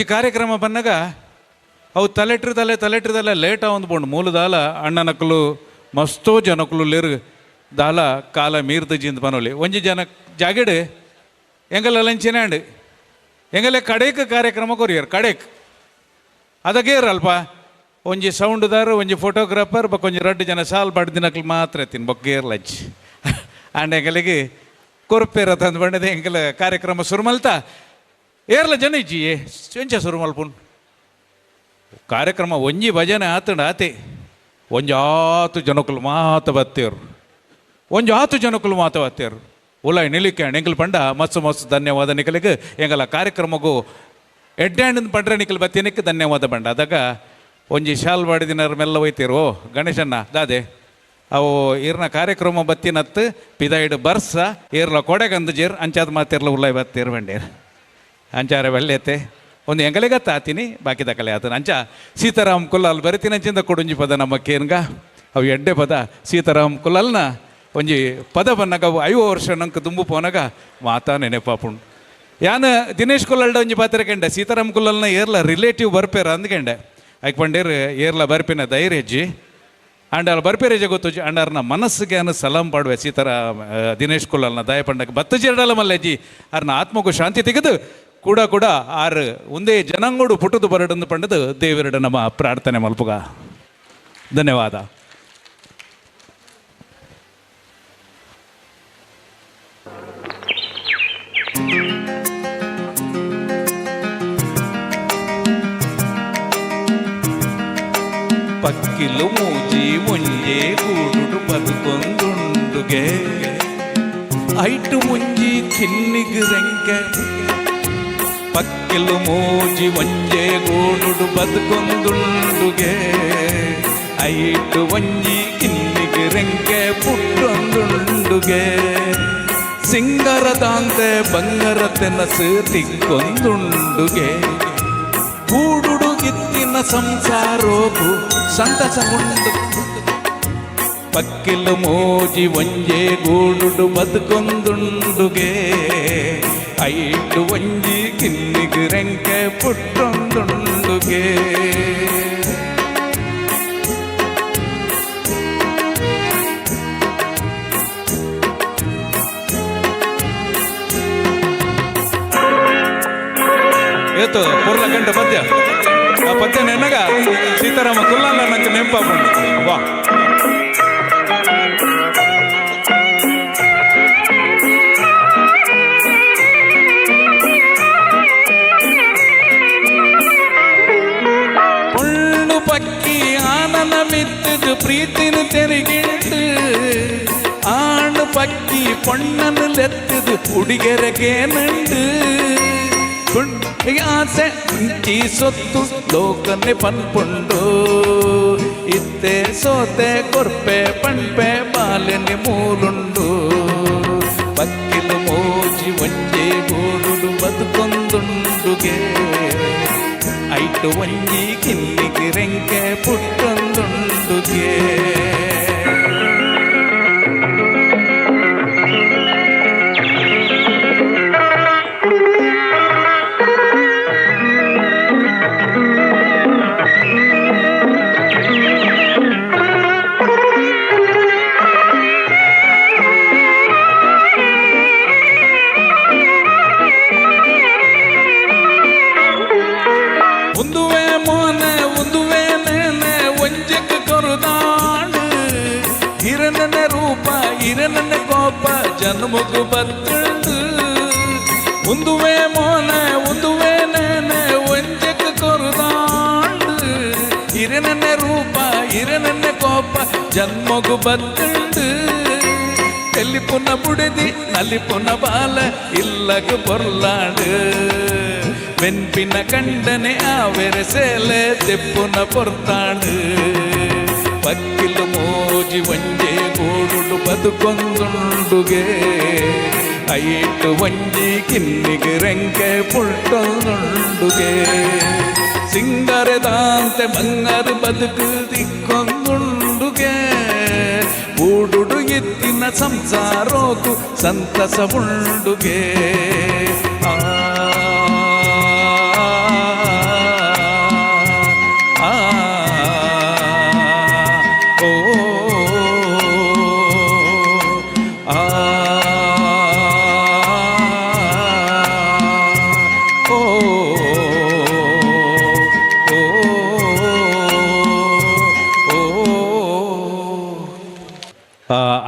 ಈ ಕಾರ್ಯಕ್ರಮ ಬಂದಾಗ ಅವು ತಲೆಟ್ರದಲ್ಲೇ ತಲೆಟ್ರದಲ್ಲೇ ಲೇಟ ಒಂದು ಮೂಲ ಮೂಲದಾಲ ಅಣ್ಣನಕ್ಕಲು ಮಸ್ತೋ ಜನಕ್ಕಲು ಲೇರು ದಾಲ ಕಾಲ ಮೀರ್ದ ಜಿಂದ ಬನೋಲಿ. ಒಂಜಿ ಜನ ಜಾಗೆಡ್, ಎಂಗಲ ಅಂಡು ಎಂಗಲೆ ಕಡೇಕ್ ಕಾರ್ಯಕ್ರಮ ಕೊರಿಯರ್, ಕಡೇಕ್. ಅದಗೇರ್ ಅಲ್ಪ ಒಂಜಿ ಸೌಂಡ್ದಾರು, ಒಂಜಿ ಫೋಟೋಗ್ರಾಫರ್ ಬೊಕ್ಕ ಒಂಜಿ ರಡ್ಡು ಜನ ಸಾಲ್ ಬಡ್ದಿನಕ್ಲು ಮಾತ್ರ ತಿನ್ ಬೊಕ್ಕೇರ್ ಲಂಚ್ ಆ್ಯಂಡ್ ಎಂಗಲಿಗೆ ಕೊರಪೇರ ತಂದು ಬಂಡದೆ ಎಂಗಲ ಕಾರ್ಯಕ್ರಮ ಸುರುಮಲ್ತ? ಏರ್ಲ ಜನ ಇಜ್ಜಿ ಎಂಚ ಸುರುಮಲ್ಪುನ್ ಕಾರ್ಯಕ್ರಮ ಒಂಜಿ ಭಜನೆ ಆತಂಡ ಆತೆ. ಒಂಜಿ ಆತು ಜನಕುಲು ಮಾತ ಬತ್ತೇರು. ಒಂಜಿ ಆತು ಜನಕುಲು ಮಾತ ಬತ್ತೇರು. ಉಲಾಯ್ ನಿಲಿಕೆ ಎಂಗಲ್ ಪಂಡ ಮಸ್ತ್ ಮಸ್ತ್ ಧನ್ಯವಾದ ನಿಕಲಿಗೆ. ಎಂಗಲ ಕಾರ್ಯಕ್ರಮಗೂ ಎಡ್ಡ್ಯಾಂಡ್ ಪಂಡ್ರೆ ನಿಕಲ್ ಬತ್ತೇನಕ್ಕೆ ಧನ್ಯವಾದ ಬಂಡ ಅದಾಗ ಒಂಜಿ ಶಾಲ್ ಬಾಡಿದಿನರ ಮೆಲ್ಲ ಒಯ್ತೀರು. ಗಣೇಶಣ್ಣ, ದಾದೆ. ಅವು ಈರ್ನ ಕಾರ್ಯಕ್ರಮ ಬತ್ತಿನತ್ತು ಪಿದಾಯಿಡು ಬರ್ಸ, ಏರ್ಲ ಕೊಡೆಗಂದು ಜೀರ್, ಅಂಚಾದ ಮಾತಿರ್ಲ ಉಲ್ಲಾಯ್ ಬತ್ತಿರ್ ಬಂಡೇರು. ಅಂಚಾರ ಒಳ್ಳೆತೆ ಒಂದು ಎಂಗಲೆಗತ್ತ ಆತೀನಿ ಬಾಕಿ ದಕಲೆ ಆತನ ಅಂಚ ಸೀತಾರಾಮ್ ಕುಲ್ಲಾಲ್ ಬರೀತಿನ ಅಂಚಿಂದ ಕೊಡುಂಜಿ ಪದ ನಮ್ಮ ಕೇನ್ಗ. ಅವು ಎಡ್ಡೆ ಪದ. ಸೀತಾರಾಮ್ ಕುಲ್ಲಲ್ನ ಒಂಜಿ ಪದ ಬನ್ನಗ ಅವು ಐವ ವರ್ಷ ನಂಗೆ ತುಂಬು ಪೋನಗ ಮಾತಾ ನೆನೆಪಾಪುಂಡು. ಯಾನ ದಿನೇಶ್ ಕುಲ್ಲಲ್ಡ ಒಂಜಿ ಪಾತ್ರ ಕೆಂಡೆ. ಸೀತಾರಾಮ್ ಕುಲ್ಲಲ್ನ ಏರ್ಲ ರಿಲೇಟಿವ್ ಬರ್ಪೇರ ಅಂದ್ಕೆಂಡೆ ಐಕ್ ಪಂಡೇರ್ ಏರ್ಲ ಬರ್ಪಿನ ಧೈರ್ಯ ಹೆಜ್ಜಿ ಅಂಡ್ ಅಲ್ಲಿ ಬರ್ಪೇರೇಜ ಗೊತ್ತು ಅಂಡ್ ಅರ್ನ ಮನಸ್ಸಿಗೆ ಅನ್ನ ಸಲಾಂ ಪಾಡುವೆ ಸೀತಾರಾಮ್ ದಿನೇಶ್ ಕುಲ್ಲಲ್ನ ದಯ ಪಂಡಕ್ಕೆ ಬತ್ತು ಜೀರಡಲ ಮಲ್ಲೆಜ್ಜಿ ಅರ್ನ ಆತ್ಮಗೂ ಶಾಂತಿ ತೆಗೆದು ಕೂಡ ಕೂಡ ಆರು ಒಂದೇ ಜನಾಂಗೋಡು ಪುಟ್ಟದು ಬರಡಂದು ಪಂಡದು ದೇವರಡ ನಮ್ಮ ಪ್ರಾರ್ಥನೆ ಮಲ್ಪುಗ ಧನ್ಯವಾದ ಪಕ್ಕಿಲು ಮೂಜಿ ಮುಂಜೆ ಕೂಡುಡು ಬದುಕೊಂದುಂಡುಗೆ ಐಟು ಮುಂಜಿ ಕಿನ್ನಿಗ್ ರೆಂಕೆ ಪಕ್ಕಿಲು ಮೂಜಿ ಒಂಜೆ ಗೂಡುಡು ಬದುಕೊಂದುಂಡುಗೆ ಐಟು ಒಂಜಿ ಕಿನ್ನಿಗ್ ರೆಂಕೆ ಪುಟ್ಟೊಂದುಂಡುಗೆ ಸಿಂಗರದಾಂತೆ ಬಂಗರ ತೆನಸು ತಿಕ್ಕೊಂದುಂಡುಗೆ ಕೂಡುಡು ಗಿತ್ತಿನ ಸಂಸಾರೋಗು ಸಂತಸ ಉಂಡು ಪಕ್ಕಿಲು ಮೋಜಿ ಒಂಜೆ ಗೂಡುಡು ಬದುಕೊಂದುಂಡುಗೆ ಐಟು ಒಂಜಿ ಕಿನ್ನಿಗೆ ರೆಂಕೆ ಪುಟ್ಟೊಂದುಂಡುಗೆ ಏತು ಪುರ್ಲ ಗಂಟೆ ಪದ್ಯ ಆ ಪದ್ಯ ನೆನಗ ಸೀತಾರಾಮ ಕುಲ್ಲಾಲ ನಂಗೆ ನೆಂಪಾಪುಂಡು ವಾ ಪ್ರೀತಿನ ತೆರಿಗಿಟ್ಟು ಆಣು ಪಕ್ಕಿ ಪೊಣ್ಣನ್ನು ಲೆತ್ತದು ಹುಡುಗರಿಗೆ ನಂಡು ಆಸೆ ಈ ಸೊತ್ತು ಲೋಕನೆ ಪನ್ಪುಂಡು ಇತ್ತೆ ಸೋತೆ ಕೊರ್ಪೆ ಪಣ್ಪೆ ಬಾಲನೆ ಮೂಲುಂಡು ಪಕ್ಕಿಲು ಮೋಜಿ ಒಂಜೆ ಗೋಡುಡು ಬದುಕೊಂದುಂಡುಗೆ ಐಟು ಒಂಜಿ ಕಿಲ್ಲಿಗೆ ರೆಂಕೆ ಪುಟ್ಟ 天。ನನ್ನ ಕೋಪ ಜನ್ಮಗು ಬತ್ತಳಿದು ಉಂದುವೆ ಮೋನ ಉಂದುವೆ ನನ್ನ ಒಂಜಕ್ಕೆ ಕೊರದಾಂಡು ಇರೆ ರೂಪ ಇರೆ ನನ್ನ ಕೋಪ ಜನ್ಮಗು ಬತ್ತಳಿದು ಎಲ್ಲಿ ಪುನ ಬುಡದಿ ನಲ್ಲಿ ಪುನಃ ಬಾಲ ಇಲ್ಲಗ ಬೊರ್ಲಾಡು வெண்பின ಕಂಡನೆ ஆவர ಸೇಲೆ ತೆಪ್ಪುನ பொறுத்தாடு பக்கிலும் ಮೋಜಿ வஞ்சே గోడుడు బతుకొందుండుగే ಐಟು ಒಂಜಿ ಕಿನ್ನಿಗೆ ರೆಂಕೆ ಪುಟ್ಟೊಂದುಂಡುಗೆ ಸಿಂಗರೆದಾಂತೆ ಬಂಗಾರ ಬದುಕು ದಿಕ್ಕೊಂದುಂಡುಗೆ ಕೂಡುಡು ಎತ್ತಿನ ಸಂಸಾರೋಕು ಸಂತಸ ಉಂಡುಗೆ ಆ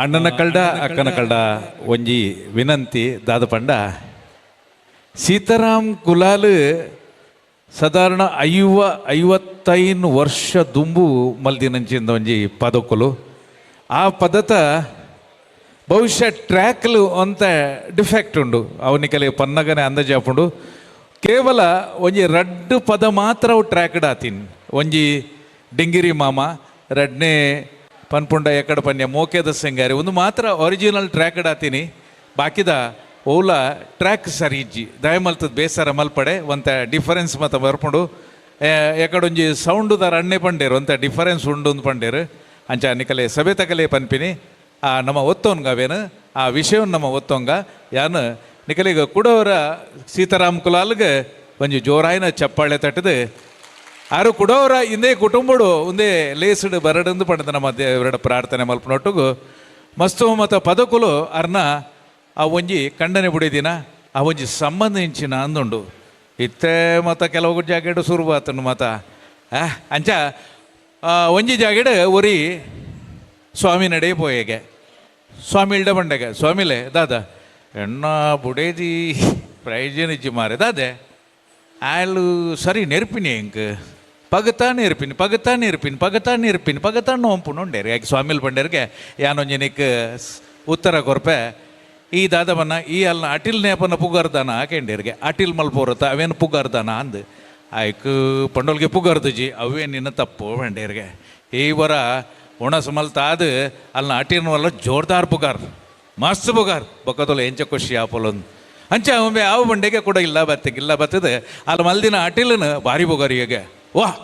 ಅಣ್ಣನ ಕಳ್ಡ ಅಕ್ಕನ ಕಳ್ಡ ಒಂಜಿ ವಿನಂತಿ ದಾದ ಪಂಡ. ಸೀತಾರಾಮ್ ಕುಲಾಲ್ ಸಾಧಾರಣ ಐವ ಐವತ್ತೈನು ವರ್ಷ ದುಂಬು ಮಲ್ದಿನಂಚಿಂದ ಒಂಜಿ ಪದಕುಲು. ಆ ಪದತ ಬಹುಶಃ ಟ್ರ್ಯಾಕ್ಲು ಅಂತ ಡಿಫೆಕ್ಟ್ ಉಂಡು. ಅವನಿಕಲಿ ಪನ್ನಗನೆ ಅಂದಾಜಾಪುಂಡು ಕೇವಲ ಒಂಜಿ ರಡ್ಡ್ ಪದ ಮಾತ್ರ ಅವು ಟ್ರ್ಯಾಕ್ಡ್ ಆತೀನಿ. ಒಂಜಿ ಡಿಂಗಿರಿ ಮಾಮ ರಡ್ನೇ ಪನ್ಪುಂಡ ಎಕಡ ಪನ್ಯ ಮೋಕೆದ ಸಿಂಗಾರಿ. ಒಂದು ಮಾತ್ರ ಒರಿಜಿನಲ್ ಟ್ರ್ಯಾಕ್ ಇಡಾತೀನಿ. ಬಾಕಿದ ಓಲ ಟ್ರ್ಯಾಕ್ ಸರಿಜ್ಜಿ ದಯಮಲ್ತದ ಬೇಸರ ಮಲ್ಪಡೆ, ಒಂತ ಡಿಫರೆನ್ಸ್ ಮತ್ತ ಬರ್ಪುಂಡು. ಎಕಡೊಂಜಿ ಸೌಂಡು ದಾರ ಅಣ್ಣೆ ಪಂಡೇರು, ಒಂತ ಡಿಫರೆನ್ಸ್ ಉಂಡು ಅಂದ್ ಪಂಡೇರು. ಅಂಚ ನಿಕಲೆ ಸಭೆ ತಕಲೆ ಪನ್ಪಿನಿ. ಆ, ನಮ್ಮ ಒತ್ತೋನ್ಗವೇನು ಆ ವಿಷಯವನ್ನು ನಮ್ಮ ಒತ್ತೋಂಗ. ಯಾನು ನಿಕಲಿಗ ಕುಡವರ ಸೀತಾರಾಮ್ ಕುಲಾಲ್ಗೆ ಒಂಜಿ ಜೋರಾಯಿನ ಚಪ್ಪಾಳೆ ತಟ್ಟದು. ಆರು ಕುಡವರ ಇಂದೇ ಕುಟುಂಬಡು, ಒಂದೇ ಲೇಸಡ್ ಬರಡಂದು ಪಡೆದ ನಮ್ಮ ದೇವರಡ ಪ್ರಾರ್ಥನೆ ಮಲ್ಪನೊಟ್ಟುಗು. ಮಸ್ತು ಮತ ಪದಕುಲು ಅರ್ನ ಆ ಒಂಜಿ ಕಂಡನೆ ಬುಡಿದಿನ ಆ ಒಂಜಿ ಸಂಬಂಧಿಸಿನ ಅಂದುಂಡು. ಇತ್ತೆ ಮತ ಕೆಲವು ಜಾಗೆಡು ಸುರುವಾತನು ಮತ. ಅಂಚ ಒಂಜಿ ಜಾಕೆಟ್ ಒರಿ ಸ್ವಾಮಿ ನಡೆ ಪೋಯೆಗೆ. ಸ್ವಾಮಿ ಇಲ್ಡ ಬಂಡೆಗೆ. ಸ್ವಾಮಿಲೆ ದಾದ. ಎಣ್ಣ ಬುಡೇದಿ ಪ್ರಯೋಜನ ಇಚ್ಚಿ ಮಾರೆ. ದಾದೆ, ಆಯ್ಲು ಸರಿ ನೆರ್ಪಿನಿ ಇಂಕ್ ನೆರ್ಪಿನಿ ಪಗತಾ ನೆರ್ಪಿನಿ ಪಗತಾ ನೆರ್ಪಿನಿ ಪಗತಾನ ನೋಂಪು ನೋಂಡೇರಿ ಯಾಕೆ ಸ್ವಾಮಿಲ್ ಬಂಡೇರ್ಗೆ ಯಾನೊಂಜನಿಕ್ ಉತ್ತರ ಕೊರ್ಪೆ ಈ ದಾದವನ್ನ ಈ ಅಲ್ಲ ಅಟಿಲ್ ನೇಪನ ಪುಗಾರ್ದಾನ ಹಾಕೊಂಡೇರ್ಗೆ ಅಟಿಲ್ ಮಲ್ಪೋರತ ಅವೇನು ಪುಗಾರ್ದಾನ ಅಂದ್ ಆಯ್ಕು ಪಂಡೋಲ್ಗೆ ಪುಗಾರ್ದಜಿ ಅವೇ ನಿನ್ನ ತಪ್ಪು ಬಂಡೇರ್ಗೆ ಈ ವರ ಉಣಸ್ ಮಲ್ತಾದ ಅಲ್ಲ ಅಟಿನ ವಲ್ಲ ಜೋರ್ದಾರ್ ಪುಗಾರ್ ಮಸ್ತ್ ಪುಗಾರ್ ಬೊಕ್ಕದೊಲ ಎಂಚ ಖುಷಿ ಆಪೊಲೊಂದು ಅಂಚೆ ಒಮ್ಮೆ ಯಾವ ಬಂಡೆಗೆ ಕೂಡ ಇಲ್ಲ ಬತ್ತಿಗೆ ಇಲ್ಲ ಬತ್ತದೆ ಅಲ್ಲಿ ಮಲ್ದಿನ ಅಟಿಲನ ಭಾರಿ ಬೊಗರಿಯಗೆ ವಾಹ್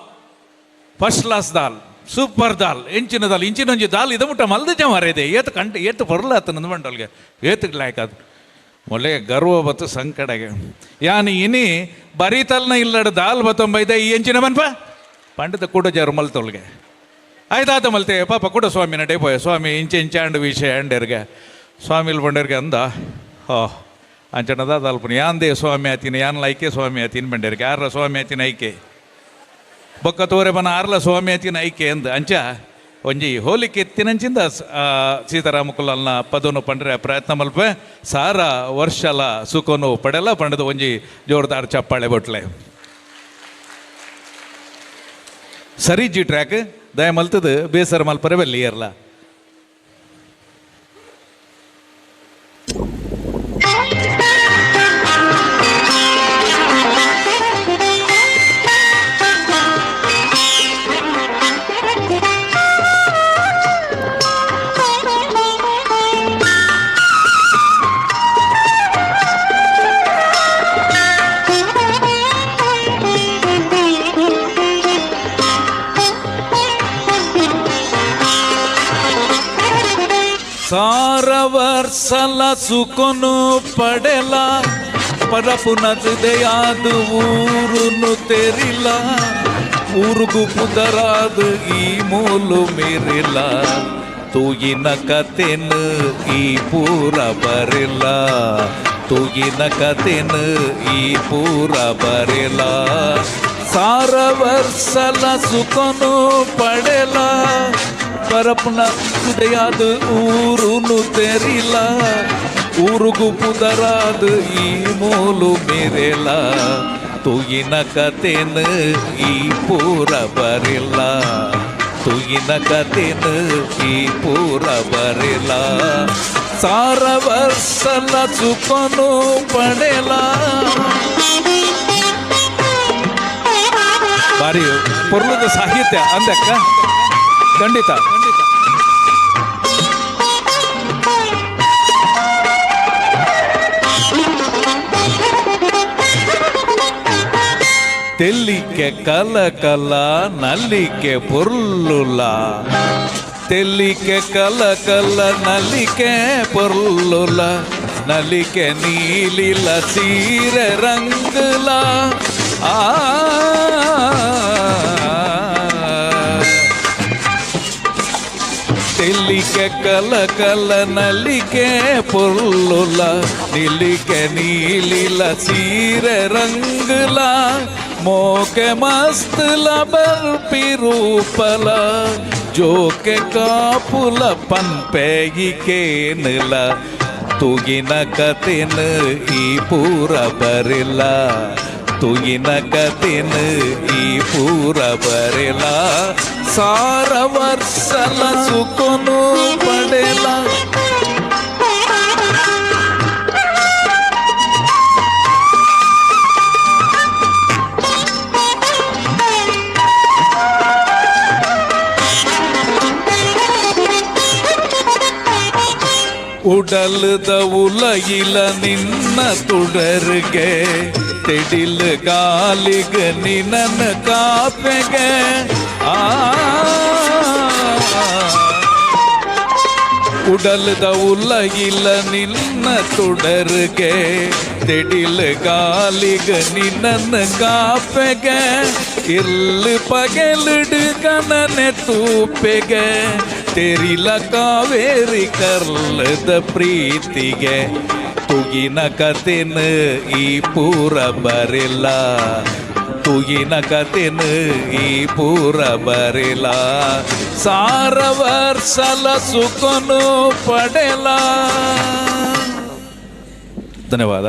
ಫಸ್ಟ್ ಕ್ಲಾಸ್ ದಾಲ್ ಸೂಪರ್ ದಾಲ್ ಎಂಚಿನ ದಾಲ್ ಇಂಚಿನೊಂಜಿ ದಾಲ್ ಇದು ಮುಟ್ಟ ಮಲ್ದಜ ಮಾರೇದೆ ಏತ್ ಕಂಟ ಏತ್ ಬರ್ಲಾತ ನಂದು ಮಂಡಲ್ಗೆ ಏತ್ ಲಾಯ್ಕ್ ಅದು ಮೊಲೆ ಗರ್ವ ಬತ್ತು ಸಂಕಡೆಗೆ ಯಾನ್ ಇನಿ ಬರೀತಲ್ನ ಇಲ್ಲಡ ದಾಲ್ ಬತ್ತೊಂಬೈದ ಈ ಎಂಚಿನ ಮನ್ಪ ಪಂಡಿತ ಕೂಡ ಜರು ಮಲ್ತೊಲ್ಗೆ ಆಯ್ತಾತ ಮಲ್ತೆ ಪಾಪ ಕೂಡ ಸ್ವಾಮಿ ನಡೆ ಪೋಯ ಸ್ವಾಮಿ ಇಂಚೆ ಇಂಚೆ ಅಂಡು ವಿಷಯ ಅಂಡೇರ್ಗೆ ಸ್ವಾಮಿಲ್ ಬಂಡೇರ್ಗೆ ಅಂದ ಹೋ ಅಂಚನದ ಅಲ್ಪನ ಯಾಂದೇ ಸ್ವಾಮಿ ಆತಿನ ಯಾನ್ ಲೈಕೆ ಸ್ವಾಮಿ ಆತಿನ ಬಂಡೇರ್ಗೆ ಯಾರ ಸ್ವಾಮಿ ಆತಿನ ಐಕೆ ಬೊಕ್ಕ ತೋರೆ ಬನ ಆರ್ಲ ಸ್ವಾಮಿ ಆತಿನ ಐಕೆ ಅಂದ. ಅಂಚ ಒಂಜಿ ಹೋಲಿಕೆ ಆ, ಸೀತಾರಾಮ ಕುಲ್ಲಲ್ನ ಪದನು ಪಂಡ್ರೆ ಪ್ರಯತ್ನ ಮಲ್ಪೆ. ಸಾರ ವರ್ಷಲ ಸುಖನು ಪಡೆಲ್ಲ ಪಂಡದ ಒಂಜಿ ಜೋರ್ದಾರ್ ಚಪ್ಪಾಳೆ ಬೊಟ್ಲೆ. ಸರಿ ಜಿ ಟ್ರ್ಯಾಕ್ ದಯ ಮಲ್ತದ ಬೇಸರ ಮಲ್ಪರೆ ಬೆಲ್ಲಿ ಇರ್ಲ ಸಾರವರ್ಸಲ ಸುಕೊನು ಪಡೆಲ ಪರಪುನದೆಯಾದು ಊರುನು ತೆರಿಲ, ಊರುಗು ಪುದರಾದು ಈ ಮೂಲು ಮೆರಿಲ, ತೂಗಿನ ಕತೆನು ಈ ಪೂರ ಬರಿಲ್ಲ ತೂಗಿನ ಕತೆನು ಈ ಪೂರ ಬರಿಲ್ಲ ಸಾರವರ್ಸಲ ಸುಖನು ಪಡೆಲ ಪರಪುನ ಕುದೆಯಾದ ಊರುನು ತೆರಿಲ ಊರುಗು ಪುದರಾದ ಈ ಮೂಲು ಮೆರೆಲ ತುಗಿನ ಕತೆನ ಈ ಪೂರ ಬರಿಲ್ಲ ತುಗಿನ ಕತೆನ ಈ ಪೂರ ಬರಿಲ್ಲ ಸಾರವರ್ಸಲ ಸುಖನು ಪಡೆಲ ಬಾರಿ ಪೊರ್ಲದ ಸಾಹಿತ್ಯ தெல்லிக்க கல கலா நல்லிக்க பொருளுலா தெல்லிக்க கல கல நல்லிக்க பொருளுலா நல்லிக்க நீலில சீர ரங்குலா ஆ తెలిక కల కల నలికే పొల్లుల నిలిక నీలిల సీర రంగులా ಸೀರೆ ರಂಗುಲ ಮೋಕೆ ಮಸ್ತಲ ಬರ್ಪಿರೂಪಲ ಜೋಕೆ ಕಾಪುಲ ಪನ್ಪೆಗಿಕೇನಲ ತುಗಿನ ಕತೆನ ಈ ಪೂರ ಬರಿಲ್ಲ ತುಗಿನ ಕತೆನ ಈ ಪೂರ ಬರಿಲ್ಲ ಸಾರ ವರ್ಷಲ ಸುಕೊನು ಉಡಲ್ದ ಉಲಗಿಲ ನಿನ್ನ ತುಡರ್ಗೆ ತೆಡಿಲ್ ಗಾಲಿಗ ನಿನ್ನ ಕಾಪೆಗೆ ಆ ಉಡಲ್ದ ಉಲಗಿಲ ನಿನ್ನ ತುಡರ್ಗೆ ತೆಡಿಲ್ ಗಾಲಿಗ ನಿನ್ನ ಕಾಪೆಗೆ ಇರ್ಲು ಪಗೆಲಿಡು ಕನನೆ ತೂಪೆಗೆ ತೆರಿಲ ಕಾವೇರಿ ಕರ್ಲದ ಪ್ರೀತಿಗೆ ತುಗಿನ ಕತೆನ ಈ ಪೂರ ಬರಿಲ್ಲ ತುಗಿನ ಕತೆನ ಈ ಪೂರ ಬರಿಲ್ಲ ಸಾರ ವರ್ಷಲ ಸುಖನು ಪಡೆಲ ಧನ್ಯವಾದ